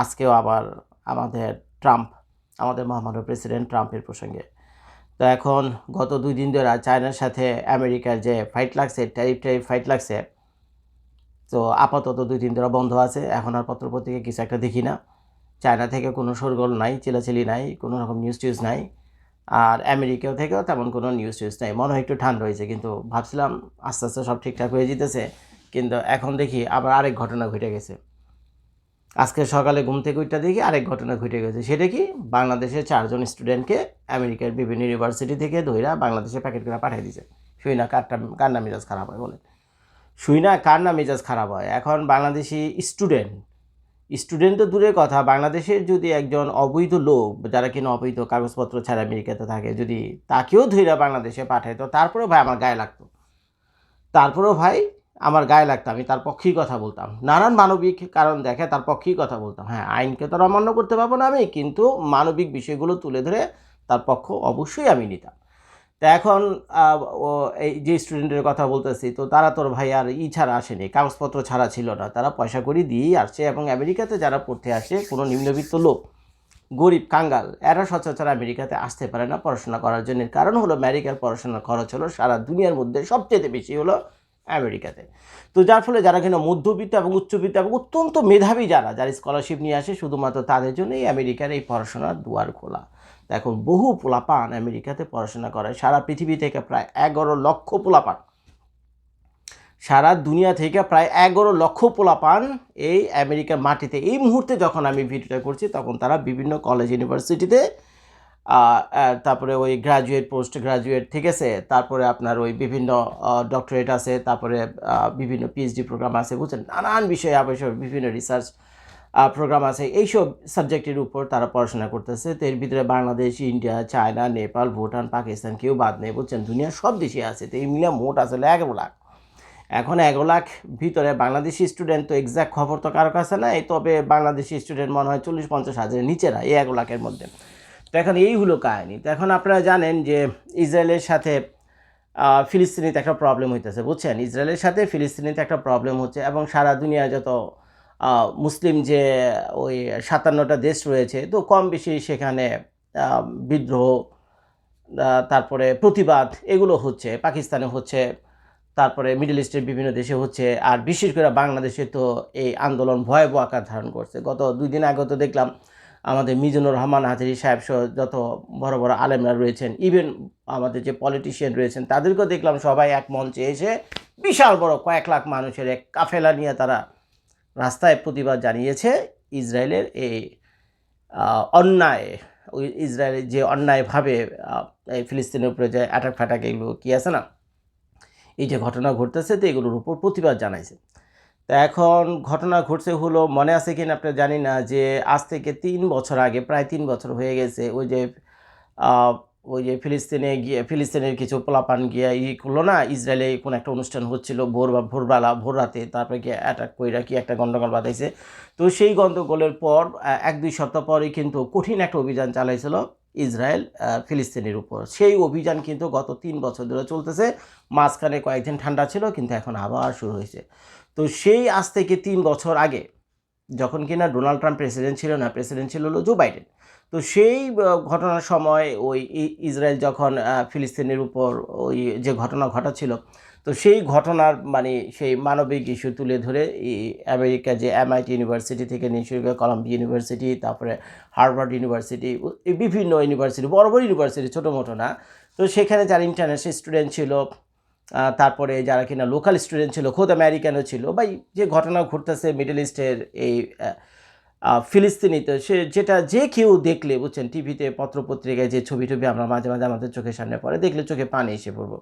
আজকেও আবার আমাদের ট্রাম্প, আমাদের মহামান্য প্রেসিডেন্ট ট্রাম্পের প্রসঙ্গে। তো এখন গত দুই দিন ধরে চায়নার সাথে আমেরিকার যে ফাইট লাগছে ট্যারিফ ট্যারিফ ফাইট লাগছে, তো আপাতত দুই দিন ধরে বন্ধ আছে। এখন আর পত্রপত্রিকা কিছু একটা দেখি না। চায়না থেকে কোনো সরগোল নাই, চিলাচিলি নাই, কোনো রকম নিউজ টিউজ নাই। আর আমেরিকাও থেকেও তেমন কোনো নিউজ টিউজ নাই। মনে হয় একটু ঠান্ডা হয়েছে, কিন্তু ভাবছিলাম আস্তে আস্তে সব ঠিকঠাক হয়ে যেতেছে। কিন্তু এখন দেখি আবার আরেক ঘটনা ঘটে গেছে। আজকে সকালে ঘুম থেকে উঠটা দেখি আরেক ঘটনা ঘটে গেছে। সেটা কি? বাংলাদেশের চারজন স্টুডেন্টকে আমেরিকার বিভিন্ন ইউনিভার্সিটি থেকে ধইরা বাংলাদেশে প্যাকেট করে পাঠিয়ে দিয়েছে শুই না, কারটা, কার না মেজাজ খারাপ হয় বলেন। শুই না, কার না মেজাজ খারাপ হয়? এখন বাংলাদেশি স্টুডেন্ট স্টুডেন্ট তো দূরের কথা, বাংলাদেশের যদি একজন অবৈধ লোক, যারা কিনা অবৈধ কাগজপত্র ছাড়া আমেরিকাতে থাকে, যদি তাকেও ধইরা বাংলাদেশে পাঠায়, তো তারপরেও ভাই আমার গায়ে লাগতো। তারপরেও ভাই আমার গায়ে লাগতো, আমি তার পক্ষেই কথা বলতাম। নানান মানবিক কারণ দেখে তার পক্ষেই কথা বলতাম। হ্যাঁ আইনকে তো অমান্য করতে পারব না আমি, কিন্তু মানবিক বিষয়গুলো তুলে ধরে তার পক্ষ অবশ্যই আমি নিতাম। তা এখন এই যে স্টুডেন্টের কথা বলতেছি, তো তারা তোর ভাই আর ই ছাড়া আসেনি, কাগজপত্র ছাড়া ছিল না। তারা পয়সা করি দিয়েই আসছে এবং আমেরিকাতে যারা পড়তে আসে, কোনো নিম্নবিত্ত লোক, গরিব, কাঙ্গাল, এরা সচরাচর আমেরিকাতে আসতে পারে না পড়াশোনা করার জন্য। কারণ হলো আমেরিকার পড়াশোনার খরচ হলো সারা দুনিয়ার মধ্যে সবচেয়ে বেশি হলো আমেরিকাতে। তো যার ফলে যারা কিনা মধ্যবিত্ত এবং উচ্চবিত্ত এবং অত্যন্ত মেধাবী যারা যারা স্কলারশিপ নিয়ে আসে, শুধুমাত্র তাদের জন্যই আমেরিকার এই পড়াশোনার দুয়ার খোলা। এখন বহু পোলাপান আমেরিকাতে পড়াশোনা করে। সারা পৃথিবী থেকে প্রায় এগারো লক্ষ পোলাপান। সারা দুনিয়া থেকে প্রায় এগারো লক্ষ পোলাপান এই আমেরিকার মাটিতে। এই মুহূর্তে যখন আমি ভিডিওটা করছি, তখন তারা বিভিন্ন কলেজ ইউনিভার্সিটিতে তারপরে ওই গ্রাজুয়েট পোস্ট গ্রাজুয়েট ঠিক আছে? তারপরে আপনার ওই বিভিন্ন ডক্টরেট আছে, তারপরে বিভিন্ন পিএইচডি প্রোগ্রাম আছে, বুঝছেন? নানান বিষয়ে আবশ্যক বিভিন্ন রিসার্চ প্রোগ্রাম আছে। এইসব সাবজেক্টের উপর তারা পড়াশোনা করতেছে। তো এর ভিতরে বাংলাদেশ, ইন্ডিয়া, চায়না, নেপাল, ভুটান, পাকিস্তান কেউ বাদ নেই, বুঝছেন? দুনিয়ার সব দেশে আছে। তো এই মিলে মোট আসলে এগারো লাখ। এখন এগারো লাখ ভিতরে বাংলাদেশি স্টুডেন্ট তো এক্সাক্ট খবর তো কারও কাছে নাই, তবে বাংলাদেশি স্টুডেন্ট মনে হয় চল্লিশ পঞ্চাশ হাজারের নিচেরা এই এগারো লাখের মধ্যে। তো এখন এই হলো কাহিনী। তো এখন আপনারা জানেন যে ইসরায়েলের সাথে ফিলিস্তিনিতে একটা প্রবলেম হইতেছে, বুঝছেন? ইসরায়েলের সাথে ফিলিস্তিনিতে একটা প্রবলেম হচ্ছে এবং সারা দুনিয়া যত মুসলিম যে ওই সাতান্নটা দেশ রয়েছে, তো কম বেশি সেখানে বিদ্রোহ তারপরে প্রতিবাদ এগুলো হচ্ছে। পাকিস্তানে হচ্ছে, তারপরে মিডল ইস্টের বিভিন্ন দেশে হচ্ছে, আর বিশেষ করে বাংলাদেশে তো এই আন্দোলন ভয়াবহ আকার ধারণ করছে। গত দুই দিন আগে তো দেখলাম আমাদের মিজানুর রহমান হাজারি সাহেব সহ যত বড় বড় আলেমরা রয়েছেন ইভেন আমাদের যে পলিটিশিয়ান রয়েছেন, তাদেরকেও দেখলাম সবাই এক মঞ্চে এসে বিশাল বড় কয়েক লাখ মানুষের এক কাফেলা নিয়ে তারা রাস্তায় প্রতিবাদ জানিয়েছে ইসরায়েলের এই অন্যায়, ওই ইসরায়েলের যে অন্যায়ভাবে এই ফিলিস্তিনের উপরে যে অ্যাটাক ফ্যাটাক এগুলো কী আছে না? এই যে ঘটনা ঘটতেছে, তো এগুলোর উপর প্রতিবাদ জানাইছে। তা এখন ঘটনা ঘটছে হলো মনে আছে কিনা আপনি জানি না যে আজ থেকে তিন বছর আগে, প্রায় তিন বছর হয়ে গেছে, ওই যে ওই যে ফিলিস্তিনে গিয়ে, ফিলিস্তিনের কিছু পোলাপান গিয়ে ই করল না, ইসরায়েলে কোনো একটা অনুষ্ঠান হচ্ছিল, ভোর বা ভোরবেলা, ভোর রাতে তারপরে গিয়ে অ্যাটাক কইরা কি একটা গন্ডগোল বাঁধাইছে। তো সেই গন্ডগোলের পর এক দুই সপ্তাহ পরেই কিন্তু কঠিন একটা অভিযান চালাইছিল ইসরায়েল ফিলিস্তিনের উপর। সেই অভিযান কিন্তু গত তিন বছর ধরে চলতেছে, মাঝখানে কয়েকদিন ঠান্ডা ছিল, কিন্তু এখন আবার শুরু হয়েছে। তো সেই আজ থেকে তিন বছর আগে যখন কিনা ডোনাল্ড ট্রাম্প প্রেসিডেন্ট ছিল না প্রেসিডেন্ট ছিল হলো জো বাইডেন। তো সেই ঘটনার সময় ওই ইসরায়েল যখন ফিলিস্তিনের উপর ওই যে ঘটনা ঘটাচ্ছিল, তো সেই ঘটনার মানে সেই মানবিক ইস্যু তুলে ধরে আমেরিকা যে এমআইটি ইউনিভার্সিটি থেকে নিয়ে শুরু করে ইউনিভার্সিটি, তারপরে হার্ভার্ড ইউনিভার্সিটি বিভিন্ন ইউনিভার্সিটি, বড় বড় ইউনিভার্সিটি, ছোটো মোটো না। তো সেখানে যারা ইন্টারন্যাশনাল স্টুডেন্ট ছিল তারপরে যারা কিনা লোকাল স্টুডেন্ট ছিল, খোদ আমেরিকানও ছিল বা যে ঘটনা ঘটতেছে মিডল ইস্টের এই ফিলিস্তিনিতে, সে যেটা যে কেউ দেখলে, বুঝছেন টিভিতে পত্রপত্রিকায় যে ছবি টবি আমরা মাঝে মাঝে আমাদের চোখের সামনে পড়ে, দেখলে চোখে পানি এসে পড়ব।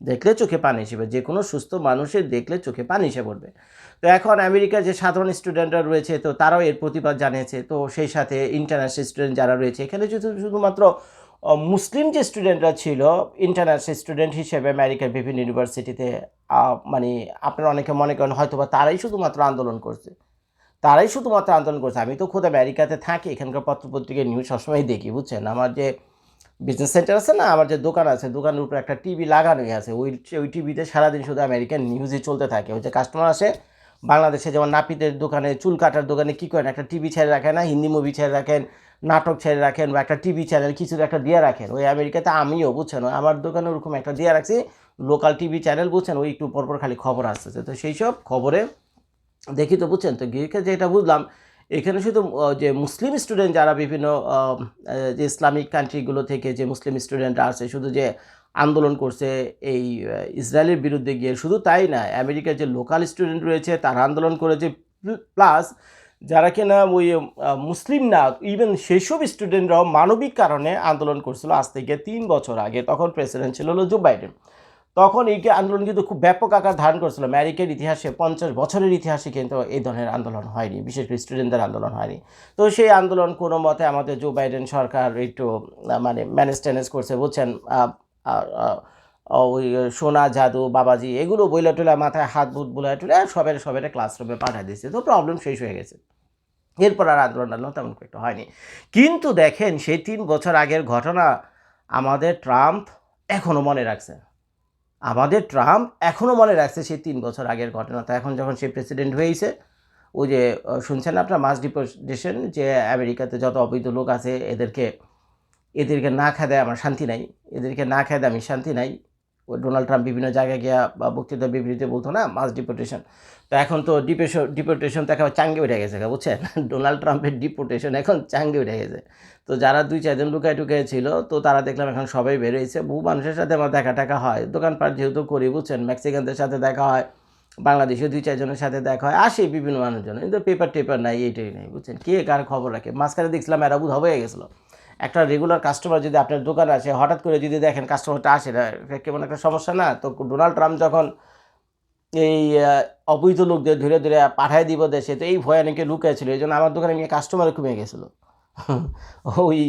দেখলে চোখে পানি এসে পড়বে যে কোনো সুস্থ মানুষের দেখলে চোখে পানি এসে পড়বে। তো এখন আমেরিকার যে সাধারণ স্টুডেন্টরা রয়েছে, তো তারাও এর প্রতিবাদ জানিয়েছে, তো সেই সাথে ইন্টারন্যাশনাল স্টুডেন্ট যারা রয়েছে, এখানে শুধু, শুধুমাত্র মুসলিম যে স্টুডেন্টরা ছিল ইন্টারন্যাশনাল স্টুডেন্ট হিসেবে আমেরিকার বিভিন্ন ইউনিভার্সিটিতে মানে আপনারা অনেকে মনে করেন হয়তো বা তারাই শুধুমাত্র আন্দোলন করছে। তারাই শুধুমাত্র আন্দোলন করছে। আমি তো খোদ আমেরিকাতে থাকি, এখানকার পত্রপত্রিকার নিউজ সবসময় দেখি, বুঝছেন? আমার যে বিজনেস সেন্টার আছে না, আমার যে দোকান আছে, দোকানের উপরে একটা টিভি লাগানোই আছে। ওই ওই টিভিতে সারাদিন শুধু আমেরিকান নিউজই চলতে থাকে। ওই যে কাস্টমার আসে, বাংলাদেশে যেমন নাপিতের দোকানে, চুল কাটার দোকানে কী করেন? একটা টিভি ছেড়ে রাখেন না, হিন্দি মুভি ছেড়ে রাখেন নাটক ছেড়ে রাখেন বা একটা টিভি চ্যানেল কিছু একটা দিয়ে রাখেন। ওই আমেরিকাতে আমিও, বুঝছেন? আমার দোকানে ওরকম একটা দিয়ে রাখছি লোকাল টিভি চ্যানেল, বুঝছেন? ওই একটু পরপর খালি খবর আসতেছে। তো সেই সব খবরে দেখি তো, বুঝছেন? তো গিয়ে যেটা বুঝলাম, এখানে শুধু যে মুসলিম স্টুডেন্ট যারা বিভিন্ন যে ইসলামিক কান্ট্রিগুলো থেকে যে মুসলিম স্টুডেন্টরা আছে শুধু যে আন্দোলন করছে এই ইসরায়েলের বিরুদ্ধে গিয়ে, শুধু তাই না, আমেরিকার যে লোকাল স্টুডেন্ট রয়েছে, তারা আন্দোলন করেছে প্লাস যারা কিনা ওই মুসলিম না ইভেন সেসব স্টুডেন্টরাও মানবিক কারণে আন্দোলন করছিল আজ থেকে তিন বছর আগে। তখন প্রেসিডেন্ট ছিল জো বাইডেন তখন এই আন্দোলন কিন্তু খুব ব্যাপক আকার ধারণ করছিল। আমেরিকার ইতিহাসে পঞ্চাশ বছরের ইতিহাসে কিন্তু এই ধরনের আন্দোলন হয়নি বিশেষ করে স্টুডেন্টদের আন্দোলন হয়নি। তো সেই আন্দোলন কোনো মতে আমাদের জো বাইডেন সরকার একটু মানে ম্যানেজ ট্যানেজ করছে আহ, ওই সোনা জাদু বাবাজি এগুলো বইলা টুলা মাথায় হাত বুট বলে টুলে সবের সবের ক্লাসরুমে পাঠিয়ে দিচ্ছে তো প্রবলেম শেষ হয়ে গেছে। এরপর আর আন্দোলন টান্দোলন তেমন একটা হয়নি। কিন্তু দেখেন, সেই তিন বছর আগের ঘটনা আমাদের ট্রাম্প এখনও মনে রাখছে। আমাদের ট্রাম্প এখনও মনে রাখছে সেই তিন বছর আগের ঘটনা। তো এখন যখন সে প্রেসিডেন্ট হয়েছে, ওই যে শুনছেন আপনার মাস ডিপোজিশন, যে আমেরিকাতে যত অবৈধ লোক আছে, এদেরকে এদেরকে না খায় আমার শান্তি নাই। এদেরকে না খায় আমি শান্তি নাই। ডোনাল্ড ট্রাম্প বিভিন্ন জায়গায় গিয়া বা বক্তৃতা বিবৃতিতে বলতো না, মাস ডিপোর্টেশন তো এখন তো ডিপোশন ডিপোর্টেশন তো একেবারে চাঙ্গে উঠে গেছে বুঝছেন? ডোনাল্ড ট্রাম্পের ডিপোর্টেশন এখন চাঙ্গে উঠে গেছে। তো যারা দুই চারজন লুকায় টুকায় ছিল, তো তারা দেখলাম এখন সবাই বেরোয়েছে বহু মানুষের সাথে আমার দেখা টাকা হয়। দোকানপাট যেহেতু করি, বুঝছেন? মেক্সিকানদের সাথে দেখা হয় বাংলাদেশে দুই চারজনের সাথে দেখা হয়, আসে বিভিন্ন মানুষজন। কিন্তু পেপার টেপার নাই, এইটাই নেই, বুঝছেন? কে কার খবর রাখে? মাঝখানে দেখছিলাম এরা বুধ হয়ে গেছিল। একটা রেগুলার কাস্টমার যদি আপনার দোকানে আসে, হঠাৎ করে যদি দেখেন কাস্টমারটা আসে না কেমন একটা সমস্যা না? তো ডোনাল্ড ট্রাম্প যখন এই অবৈধ লোকদের ধরে ধরে পাঠায় দিব দেশে, তো এই ভয় অনেকে লুকিয়েছিল এই জন্য আমার দোকানে নিয়ে কাস্টমার কমে গেছিল। ওই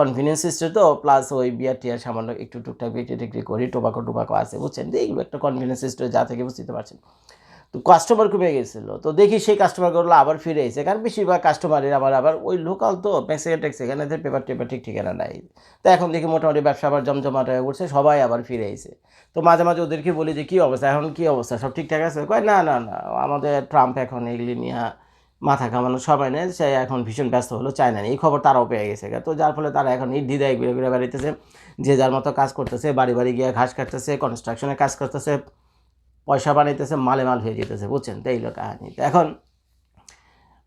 কনফিডেন্স সিস্টেম তো প্লাস ওই বিয়ার টিয়ার সামান্য একটু টুকটাক বিক্রি টিক্রি করি টোবাকো টোবাকো আছে, বুঝছেন? এইগুলো একটা কনফিডেন্স সিস্টেম যা থেকে বুঝতে পারছেন। তো কাস্টমার কমে গেছিল। তো দেখি সেই কাস্টমারগুলো আবার ফিরে এসেছে। কারণ বেশিরভাগ কাস্টমারের আবার আবার ওই লোকাল তো মেক্সিকান টেক্সিকান এদের পেপার টেপার ঠিক ঠিকানা নাই। তো এখন দেখি মোটামুটি ব্যবসা আবার জমজমাট হয়ে উঠছে, সবাই আবার ফিরে এসে তো মাঝে মাঝে ওদেরকে বলি যে, কী অবস্থা? এখন কী অবস্থা? সব ঠিকঠাক আছে? কয়, না না না, আমাদের ট্রাম্প এখন এগুলি নিয়ে মাথা কামানো সবাই নেই। সে এখন ভীষণ ব্যস্ত হলো চায়না নিয়ে এই খবর তারাও পেয়ে গেছে তো যার ফলে তারা এখন নির্দ্বিধায় ঘুরে ঘুরে বেড়াইতেছে। যে যার মতো কাজ করতেছে, বাড়ি বাড়ি গিয়ে ঘাস কাটতেছে কনস্ট্রাকশনে কাজ করতেছে। পয়সা বানাইতেছে, মালে মাল হয়ে যেতেছে, বুঝছেন? তো এইগুলো কাহিনি। তো এখন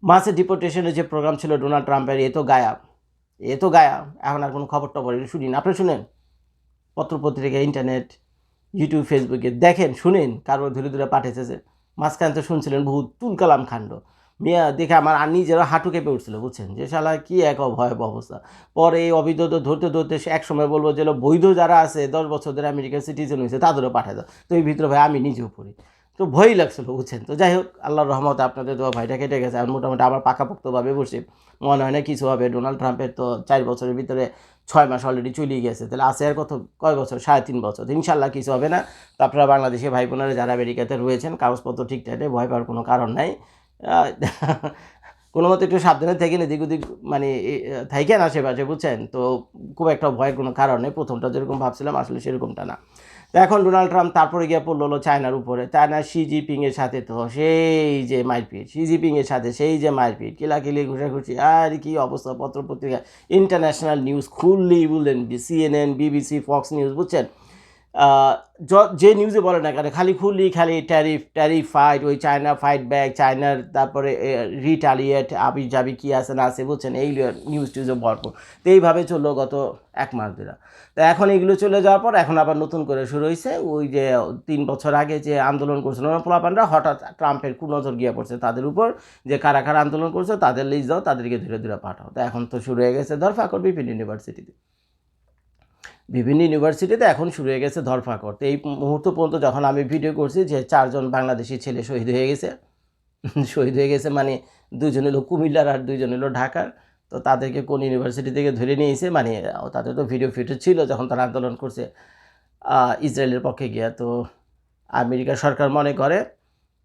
মাসে ডিপোর্টেশনের যে প্রোগ্রাম ছিল ডোনাল্ড ট্রাম্পের, এ তো গায়াব। এ তো গায়াব। এখন আর কোনো খবর টবর শুনিন আপনি শুনেন? পত্রপত্রিকা ইন্টারনেট ইউটিউব ফেসবুকে দেখেন, শুনেন কারোর ধরে ধরে পাঠিয়েছে মাঝখানে তো শুনছিলেন বহুত তুলকালাম কাণ্ড মিয়া, দেখে আমার আর নিজেরও হাঁটু কেঁপে উঠছিল, বুঝছেন? যে শালা কী এক ভয়াবহ অবস্থা। পরে এই অবৈধ ধরতে ধরতে এক সময় বলব যে বৈধ যারা আছে, দশ বছর ধরে আমেরিকার সিটিজেন হয়েছে, তাদেরও পাঠিয়ে দাও। তো এই ভিতরে ভাই আমি নিজেও পড়ি। তো ভয়ই লাগছিল, বুঝছেন? তো যাই হোক, আল্লাহর রহমতে আপনাদের তো ভাইটা কেটে গেছে। আর মোটামুটি আবার পাকাপোক্তভাবে বসে। মনে হয় না কিছু হবে। ডোনাল্ড ট্রাম্পের তো চার বছরের ভিতরে ছয় মাস অলরেডি চলেই গেছে। তাহলে আছে আর কত, কয় বছর? সাড়ে তিন বছর। ইনশাল্লাহ কিছু হবে না। তো আপনারা বাংলাদেশে ভাই বোনেরা যারা আমেরিকাতে রয়েছেন, কাগজপত্র ঠিকঠাক ভয় পাওয়ার কোনো কারণ নাই। কোনো মতো একটু সাবধানে থেকে এদিক ওদিক মানে থাইকেন আশেপাশে, বুঝছেন? তো খুব একটা ভয়ের কোনো কারণ প্রথমটা যেরকম ভাবছিলাম, আসলে সেরকমটা না। তো এখন ডোনাল্ড ট্রাম্প তারপরে গিয়ে পড়ল হলো চায়নার উপরে। চায়না শি জিপিংয়ের সাথে তো সেই যে মারপিট, শি জিপিংয়ের সাথে সেই যে মারপিট, কিলাকিলি, ঘুষাঘুষি, আর কি অবস্থা পত্র পত্রিকা ইন্টারন্যাশনাল নিউজ খুললি বললেন সিএনএন বিবিসি ফক্স নিউজ, বুঝছেন? য- নিউজে বলে না কেন, খালি খুলি, খালি ট্যারিফ ট্যারিফ ফাইট ওই চায়না ফাইট ব্যাক চায়নার তারপরে রিটালিয়েট আবি যাবি কি আছে না আছে, বুঝছেন? এইগুলো নিউজ টিউজে ভরপুর। তো এইভাবে চলল গত এক মাস ধরে। তো এখন এগুলো চলে যাওয়ার পর এখন আবার নতুন করে শুরু হয়েছে ওই যে তিন বছর আগে যে আন্দোলন করছিল পোলাপানরা, হঠাৎ ট্রাম্পের কুনজর গিয়ে পড়ছে তাদের উপর, যে কারা কারা আন্দোলন করছে, তাদের লিস্ট দাও, তাদেরকে ধীরে ধীরে পাঠাও। তো এখন তো শুরু হয়ে গেছে ধরফাকর বিভিন্ন ইউনিভার্সিটিতে বিভিন্ন ইউনিভার্সিটিতে এখন শুরু হয়ে গেছে ধরফাকর তো এই মুহূর্ত পর্যন্ত যখন আমি ভিডিও করছি যে চারজন বাংলাদেশি ছেলে শহীদ হয়ে গেছে, শহীদ হয়ে গেছে মানে দুজন হলো কুমিল্লার আর দুইজন হলো ঢাকার। তো তাদেরকে কোন ইউনিভার্সিটি থেকে ধরে নিয়েছে? মানে তাদের তো ভিডিও ফিডিও ছিল যখন তারা আন্দোলন করছে ইসরায়েলের পক্ষে গিয়া। তো আমেরিকা সরকার মনে করে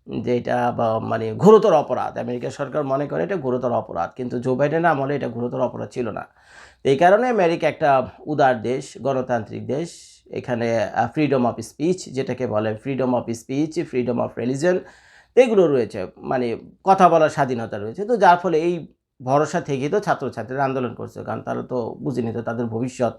যে এটা মানে ঘোরতর অপরাধ। আমেরিকা সরকার মনে করে এটা ঘোরতর অপরাধ। কিন্তু জো বাইডেন আমলে এটা ঘোরতর অপরাধ ছিল না। এই কারণে আমেরিকা একটা উদার দেশ, গণতান্ত্রিক দেশ। এখানে ফ্রিডম অফ স্পিচ যেটাকে বলে freedom of speech freedom of religion এগুলো রয়েছে। মানে কথা বলার স্বাধীনতা রয়েছে। তো যার ফলে এই ভরসা থেকেই তো ছাত্রছাত্রীরা আন্দোলন করছে। কারণ তারা তো বুঝেনি তো তাদের ভবিষ্যৎ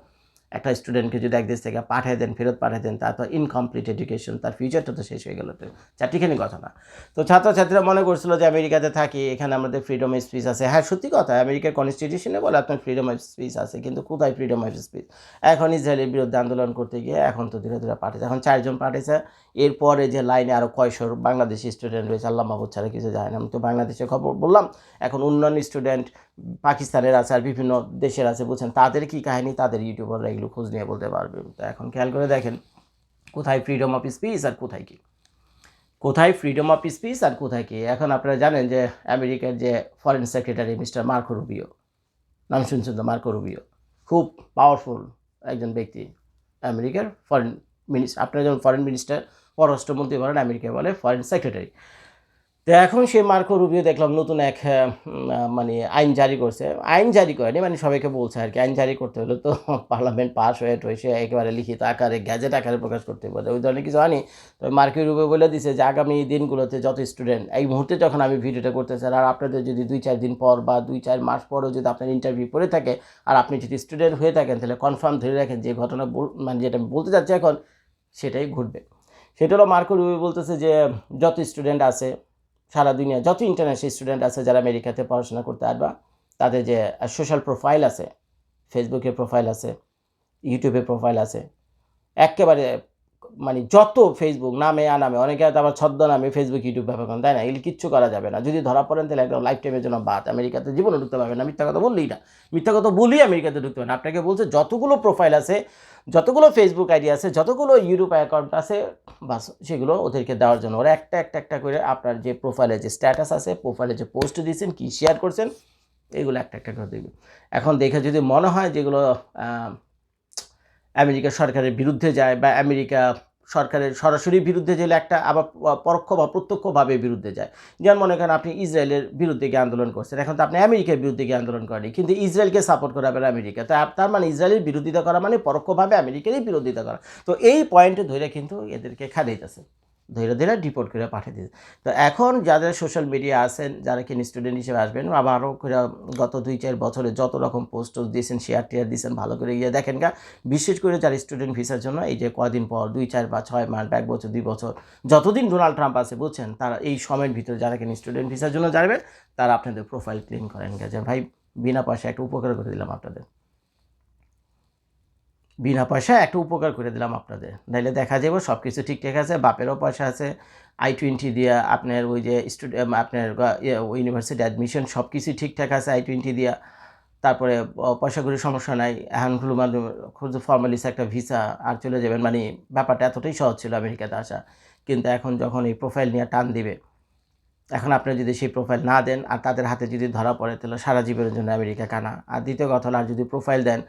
একটা স্টুডেন্টকে যদি এক দেশ থেকে পাঠিয়ে দেন, ফেরত পাঠিয়ে দেন, তার তো ইনকমপ্লিট এডুকেশন তার ফিউচারটা তো শেষ হয়ে গেল। তো চারটিখানি কথা না। তো ছাত্রছাত্রীরা মনে করছিল যে আমেরিকাতে থাকি, এখানে আমাদের ফ্রিডম অফ স্পিচ আছে। হ্যাঁ সত্যি কথা, আমেরিকার কনস্টিটিউশনে বলে আপনার ফ্রিডম অফ স্পিচ আছে, কিন্তু কোথায় ফ্রিডম অফ স্পিচ এখন ইসরায়েলের বিরুদ্ধে আন্দোলন করতে গিয়ে এখন তো ধীরে ধীরে পাঠিয়েছে এখন চারজন পাঠিয়েছে এরপরে যে লাইনে আরও কয়শোর বাংলাদেশি স্টুডেন্ট রয়েছে, আল্লাহ মাহবুদ ছাড়া কিছু যায় না। আমি তো বাংলাদেশের খবর বললাম, এখন অন্যান্য স্টুডেন্ট পাকিস্তানের আছে আর বিভিন্ন দেশের আছে, বুঝছেন? তাদের কি কাহিনী? তাদের ইউটিউবাররা এগুলো খোঁজ নিয়ে বলতে পারবে। তো এখন খেয়াল করে দেখেন, কোথায় ফ্রিডম অফ স্পিচ আর কোথায় কি? কোথায় ফ্রিডম অফ স্পিচ আর কোথায় কি? এখন আপনারা জানেন যে আমেরিকার যে foreign secretary mister Marco Rubio, নাম শুনছেন তো? Marco Rubio. খুব পাওয়ারফুল একজন ব্যক্তি আমেরিকার ফরেন মিনিস্টার আপনারা যেমন ফরেন মিনিস্টার পররাষ্ট্রমন্ত্রী বলেন, আমেরিকায় বলে ফরেন সেক্রেটারি তো এখন সেই মার্কো রুবিও দেখলাম নতুন এক মানে আইন জারি করছে। আইন জারি করেনি মানে সবাইকে বলছে আর কি, আইন জারি করতে হলে তো পার্লামেন্ট পাস হয়ে টয়েছে একেবারে লিখিত আকারে, গ্যাজেট আকারে প্রকাশ করতে হবে। ওই ধরনের কিছু আনি তো মার্কো রুবিও বলে দিছে যে, আগামী দিনগুলোতে যত স্টুডেন্ট এই মুহূর্তে যখন আমি ভিডিওটা করতে চাই আর আপনাদের যদি দুই চার দিন পর বা দুই চার মাস পরও যদি আপনার ইন্টারভিউ করে থাকে, আর আপনি যদি স্টুডেন্ট হয়ে থাকেন, তাহলে কনফার্ম ধরে রাখেন যে ঘটনা মানে যেটা আমি বলতে চাচ্ছি এখন, সেটাই ঘটবে। সেটা হলো মার্কো রুবি বলতেছে যে, যত স্টুডেন্ট আছে সারা দুনিয়া যত ইন্টারন্যাশনাল স্টুডেন্ট আছে যারা আমেরিকাতে পড়াশোনা করতে আসবা, তাদের যে সোশ্যাল প্রোফাইল আছে ফেসবুকের প্রোফাইল আছে ইউটিউবের প্রোফাইল আছে, একেবারে মানে যত ফেসবুক নামে আনামে অনেকে হয়তো আবার ছদ্ম নামে ফেসবুক ইউটিউব ব্যবহার করেন, তাই না? এগুলি কিচ্ছু করা যাবে না। যদি ধরা পড়েন, তাহলে একদম লাইফ টাইমের জন্য বাদ। আমেরিকাতে জীবনে ঢুকতে পারবেন না, মিথ্যা কথা বললেই না। মিথ্যা কথা বলি আমেরিকাতে ঢুকতে পারেন আপনাকে বলছে, যতগুলো প্রোফাইল আছে, যতগুলো ফেসবুক আইডি আছে, যতগুলো ইউটিউব অ্যাকাউন্ট আছে, বাস, সেগুলো ওদেরকে দেওয়ার জন্য। ওরা একটা একটা একটা করে আপনার যে প্রোফাইলে যে স্ট্যাটাস আছে প্রোফাইলে যে পোস্ট দিয়েছেন, কী শেয়ার করছেন, এগুলো একটা একটা করে দেখবে এখন দেখে যদি মনে হয় যেগুলো আমেরিকা সরকারের বিরুদ্ধে যায় বা আমেরিকা সরকারের সরাসরি বিরুদ্ধে গেলে একটা আবার পরোক্ষ বা প্রত্যক্ষভাবে বিরুদ্ধে যায়। যেমন মনে করেন আপনি ইসরায়েলের বিরুদ্ধে গিয়ে আন্দোলন করছেন, এখন তো আপনি আমেরিকার বিরুদ্ধে গিয়ে আন্দোলন করেনি কিন্তু ইসরায়েলকে সাপোর্ট করা হবে আমেরিকা। তো তার মানে ইসরায়েলের বিরোধিতা করা মানে পরোক্ষভাবে আমেরিকারই বিরোধিতা করা। তো এই পয়েন্টে ধরে কিন্তু এদেরকে খাদাইতেছে ধীরে ধীরে ডিপোর্ট করে পাঠিয়ে দিয়েছে। তো এখন যাদের সোশ্যাল মিডিয়া আছেন, যারা কিনা স্টুডেন্ট হিসেবে আসবেন, আবারও গত দুই চার বছরে যত রকম পোস্ট দিয়েছেন শেয়ার টিয়ার দিয়েছেন, ভালো করে গিয়ে দেখেন গা। বিশেষ করে যারা স্টুডেন্ট ভিসার জন্য এই যে কদিন পর, দুই চার বা ছয় মাস, এক বছর, দুই বছর, যতদিন ডোনাল্ড ট্রাম্প আছে, বুঝছেন, তারা এই সময়ের ভিতরে যারা কিনা স্টুডেন্ট ভিসার জন্য যাবে তারা আপনাদের প্রোফাইল ক্লিন করেন গা। যে ভাই, বিনা পয়সা একটা উপকার করে দিলাম আপনাদের। বিনা পয়সা একটা উপকার করে দিলাম আপনাদের। নাইলে দেখা যাবে সব কিছু ঠিকঠাক আছে, বাপেরও পয়সা আছে আই টোয়েন্টি দিয়া আপনার ওই যে স্টুডেন্ট আপনার ইউনিভার্সিটি অ্যাডমিশন সব কিছুই ঠিকঠাক আছে আই টোয়েন্টি দিয়া। তারপরে পয়সা করে সমস্যা নাই হলো মানে খুব ফর্মালিস একটা ভিসা আর চলে যাবেন। মানে ব্যাপারটা এতটাই সহজ ছিল আমেরিকাতে আসা। কিন্তু এখন যখন এই প্রোফাইল নিয়ে টান দিবে, এখন আপনি যদি সেই প্রোফাইল না দেন আর তাদের হাতে যদি ধরা পড়ে, তাহলে সারা জীবনের জন্য আমেরিকা কানা। আর দ্বিতীয় কথা আর যদি প্রোফাইল দেন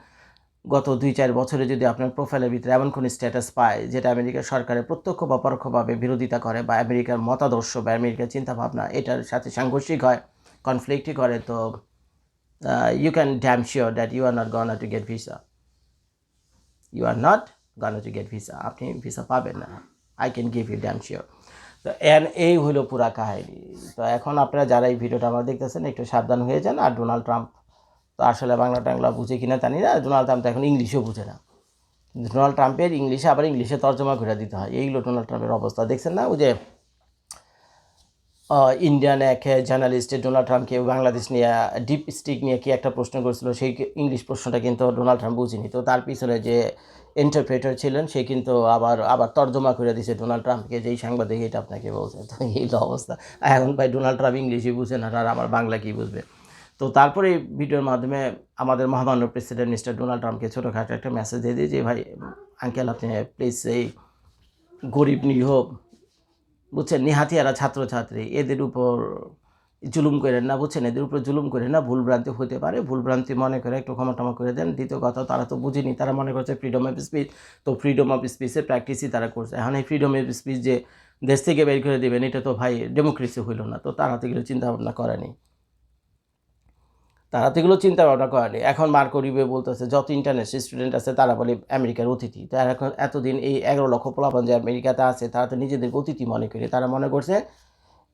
গত দুই চার বছরে যদি আপনার প্রোফাইলের ভিতরে এমন কোনো স্ট্যাটাস পায় যেটা আমেরিকার সরকারের প্রত্যক্ষ বা পরোক্ষভাবে বিরোধিতা করে বা আমেরিকার মতাদর্শ বা আমেরিকার চিন্তাভাবনা, এটার সাথে সাংঘর্ষিক হয় কনফ্লিক্টই করে, তো you can damn sure that you are not gonna to get visa you are not gonna to get visa আপনি ভিসা পাবেন না। I can give you damn sure তো এন এই হলো পুরা কাহিনী। তো, এখন আপনারা যারা এই ভিডিওটা আমার দেখতেছেন, একটু সাবধান হয়ে যান আর ডোনাল্ড ট্রাম্প আসলে বাংলা টাংলা বুঝে কিনা জানি না, ডোনাল্ড ট্রাম্প তো এখন ইংলিশও বুঝে না। ডোনাল্ড ট্রাম্পের ইংলিশে আবার ইংলিশে তর্জমা করে দিতে হয় এইগুলো ডোনাল্ড ট্রাম্পের অবস্থা। দেখছেন না ওই যে ইন্ডিয়ান এক জার্নালিস্ট ডোনাল্ড ট্রাম্পকে বাংলাদেশ নিয়ে ডিপ স্টিক নিয়ে কি একটা প্রশ্ন করেছিল, সেই ইংলিশ প্রশ্নটা কিন্তু ডোনাল্ড ট্রাম্প বুঝিনি। তো তার পিছনে যে ইন্টারপ্রেটার ছিলেন, সে কিন্তু আবার আবার তর্জমা করে দিয়েছে ডোনাল্ড ট্রাম্পকে যেই সাংবাদিক এটা আপনাকে বলছে। তো এই অবস্থা। এখন ভাই, ডোনাল্ড ট্রাম্প ইংলিশই বুঝে না, আর আমার বাংলা কি বুঝবে? তো তারপরে ভিডিওর মাধ্যমে আমাদের মহামান্য প্রেসিডেন্ট মিস্টার ডোনাল্ড ট্রাম্পকে ছোটোখাটো একটা মেসেজ দিয়ে দিই যে, ভাই আঙ্কেল আপনি প্লিজ এই গরিব নিহ বুঝছেন, নিহাতিয়ারা ছাত্রছাত্রী, এদের উপর জুলুম করেন না, বুঝছেন, এদের উপর জুলুম করেন না, ভুলভ্রান্তি হতে পারে, ভুলভ্রান্তি মনে করে একটু ক্ষমা টমা করে দেন। দ্বিতীয় কথা, তারা তো বুঝেনি, তারা মনে করছে ফ্রিডম অফ স্পিচ তো ফ্রিডম অফ স্পিচের প্র্যাকটিসই তারা করছে। এখন এই ফ্রিডম অফ স্পিচ যে দেশ থেকে বের করে দেবেন, এটা তো ভাই ডেমোক্রেসি হইল না, তো তারা তো এগুলো চিন্তা ভাবনা করেনি তারা তো এগুলো চিন্তা ভাবনা করেনি। এখন মার্কো রিবে বলতেছে, যত ইন্টারন্যাশনাল স্টুডেন্ট আছে তারা বলে আমেরিকার অতিথি। তো এখন এতদিন এই এগারো লক্ষ পোলাপান যে আমেরিকাতে আছে, তারা তো নিজেদের অতিথি মনে করে। তারা মনে করছে,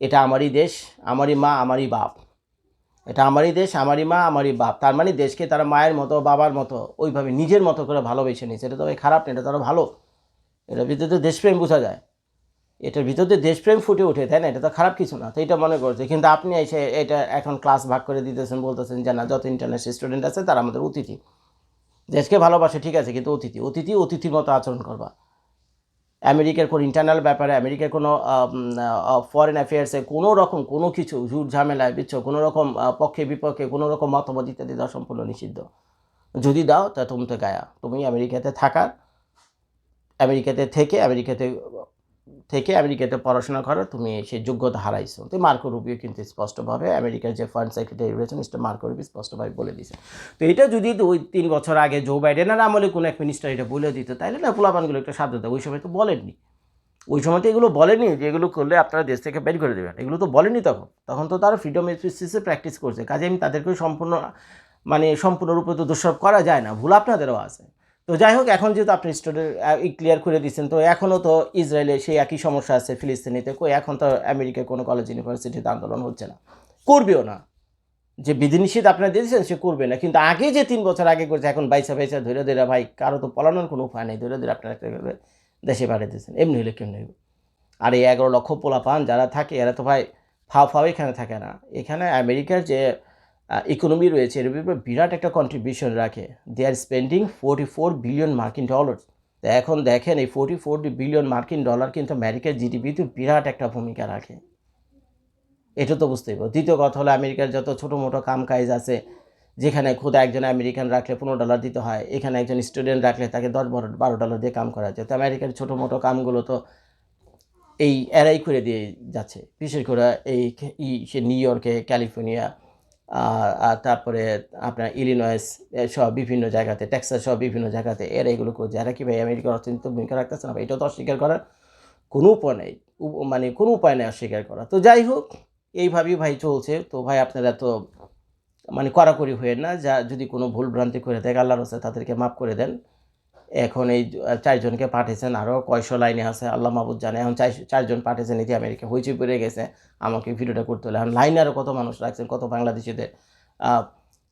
এটা আমারই দেশ, আমারই মা, আমারই বাপ। এটা আমারই দেশ, আমারই মা, আমারই বাপ। তার মানে দেশকে তারা মায়ের মতো, বাবার মতো, ওইভাবে নিজের মতো করে ভালোবেসে নিয়েছে। এটা তো ভাই খারাপ না, এটা তো আরও ভালো। এটা ভিতরে তো দেশপ্রেম বোঝা যায়। এটার ভিতরে দেশপ্রেম ফুটে ওঠে, তাই না? এটা তো খারাপ কিছু না, তো এটা মনে করছে। কিন্তু আপনি এসে এটা এখন ক্লাস ভাগ করে দিতেছেন, বলতেছেন যে না, যত ইন্টারন্যাশনাল স্টুডেন্ট আছে তারা আমাদের অতিথি। দেশকে ভালোবাসে, ঠিক আছে, কিন্তু অতিথি অতিথি অতিথির মতো আচরণ করবা। আমেরিকার কোনো ইন্টারনাল ব্যাপারে, আমেরিকার কোনো ফরেন অ্যাফেয়ার্সে কোনো রকম, কোনো কিছু ঝুট ঝামেলায় বিচ্ছ কোনো রকম পক্ষে বিপক্ষে কোনো রকম মতামত ইত্যাদি দেওয়া সম্পূর্ণ নিষিদ্ধ। যদি দাও, তা তুমি তো গায়া। তুমি আমেরিকাতে থাকার, আমেরিকাতে থেকে আমেরিকাতে থেকে আমেরিকাতে পড়াশোনা করো, তুমি সেই যোগ্যতা হারাইছো। তো মার্কো রুবিও কিন্তু স্পষ্টভাবে আমেরিকার যে ফান্ড সেক্রেটারি রয়েছেন মিস্টার মার্কো রুবি স্পষ্টভাবে বলে দিয়েছে তো এটা যদি ওই তিন বছর আগে জো বাইডেনের আমলে কোনো এক মিনিস্টার এটা বলে দিত তাহলে না পোলাপানগুলো একটা সাধ্য ওই সময় তো বলেননি। ওই সময় তো এগুলো বলেনি যে এগুলো করলে আপনারা দেশ থেকে বের করে দেবেন। এগুলো তো বলেনি তখন। তখন তো তারা ফ্রিডম স্পিসে প্র্যাকটিস করছে। কাজে আমি তাদেরকে সম্পূর্ণ মানে সম্পূর্ণরূপে তো দোষারোপ করা যায় না। ভুল আপনাদেরও আছে। তো যাই হোক এখন যেহেতু আপনি স্টুডেন্ট ক্লিয়ার করে দিচ্ছেন তো এখনও তো ইসরায়েলে সেই একই সমস্যা আছে ফিলিস্তিনিতে। এখন তো আমেরিকার কোনো কলেজ ইউনিভার্সিটিতে আন্দোলন হচ্ছে না। করবেও না। যে বিধিনিষেধ আপনারা দিয়েছেন, সে করবে না। কিন্তু আগে যে তিন বছর আগে করছে, এখন বাইসা বাইসা ধরে ধরে ভাই, কারও তো পলানোর কোনো উপায় নেই। ধরে ধরে আপনারা দেশে পাঠিয়ে দিয়েছেন? এমনি হলে কেমনি হইব? আর এই এগারো লক্ষ পোলা পান যারা থাকে, এরা তো ভাই ফাও ফাও এখানে থাকে না। এখানে আমেরিকার যে ইকোনমি রয়েছে, এর উপরে বিরাট একটা কন্ট্রিবিউশন রাখে। They are spending forty four billion মার্কিন ডলার তো এখন দেখেন, এই ফোর্টি ফোর বিলিয়ন মার্কিন ডলার কিন্তু আমেরিকার জিডিপিতে বিরাট একটা ভূমিকা রাখে। এটা তো বুঝতেই পারো। দ্বিতীয় কথা হলো, আমেরিকার যত ছোটো মোটো কাম কাজ আছে, যেখানে খোদা একজন আমেরিকান রাখলে পনেরো ডলার দিতে হয়, এখানে একজন স্টুডেন্ট রাখলে তাকে দশ বারো বারো ডলার দিয়ে কাম করা যায়। তো আমেরিকার ছোটো মোটো কামগুলো তো এই এরাই করে দিয়ে যাচ্ছে। বিশেষ করে এই সে নিউ ইয়র্কে, ক্যালিফোর্নিয়া তারপরে আপনার ইলিনয়েস সব বিভিন্ন জায়গাতে, টেক্সাস সব বিভিন্ন জায়গাতে, এরা এগুলো করছে এরা কি ভাই আমেরিকার অর্থনীতি ভূমিকা রাখতেছে না এটাও তো অস্বীকার করার কোনো উপায় নেই। মানে কোনো উপায় নেই অস্বীকার করা। তো যাই হোক, এইভাবেই ভাই চলছে। তো ভাই আপনারা তো মানে কড়াকড়ি হয়ে না, যা যদি কোনো ভুল ভ্রান্তি করে দেয় আল্লাহ রসে তাদেরকে মাফ করে দেন। এখন এই চারজনকে পাঠিয়েছেন আরও কয়শো লাইনে আছে, আল্লাহ মাহবুদ জানে। এখন চার চারজন পাঠিয়েছেন ইতি আমেরিকা হইচই পড়ে গেছে, আমাকে ভিডিওটা করতে হলে। এখন লাইনে আরও কত মানুষ রাখছেন, কত বাংলাদেশিদের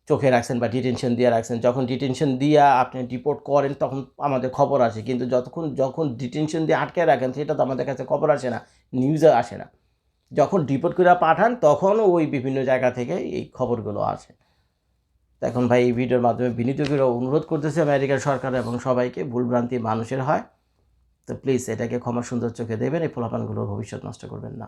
চোখে রাখছেন বা ডিটেনশন দিয়ে রাখছেন? যখন ডিটেনশন দিয়া আপনি রিপোর্ট করেন, তখন আমাদের খবর আসে। কিন্তু যতক্ষণ, যখন ডিটেনশন দিয়ে আটকে রাখেন, সেটা তো আমাদের কাছে খবর আসে না নিউজে আসে না। যখন রিপোর্ট করে পাঠান, তখন ওই বিভিন্ন জায়গা থেকে এই খবরগুলো আসে। এখন ভাই এই ভিডিওর মাধ্যমে বিনীত করে অনুরোধ করতেছে আমেরিকার সরকার এবং সবাইকে ভুলভ্রান্তি মানুষের হয়। তো প্লিজ এটাকে ক্ষমা সুন্দর চোখে দেবেন, এই ফলাফলগুলোর ভবিষ্যৎ নষ্ট করবেন না।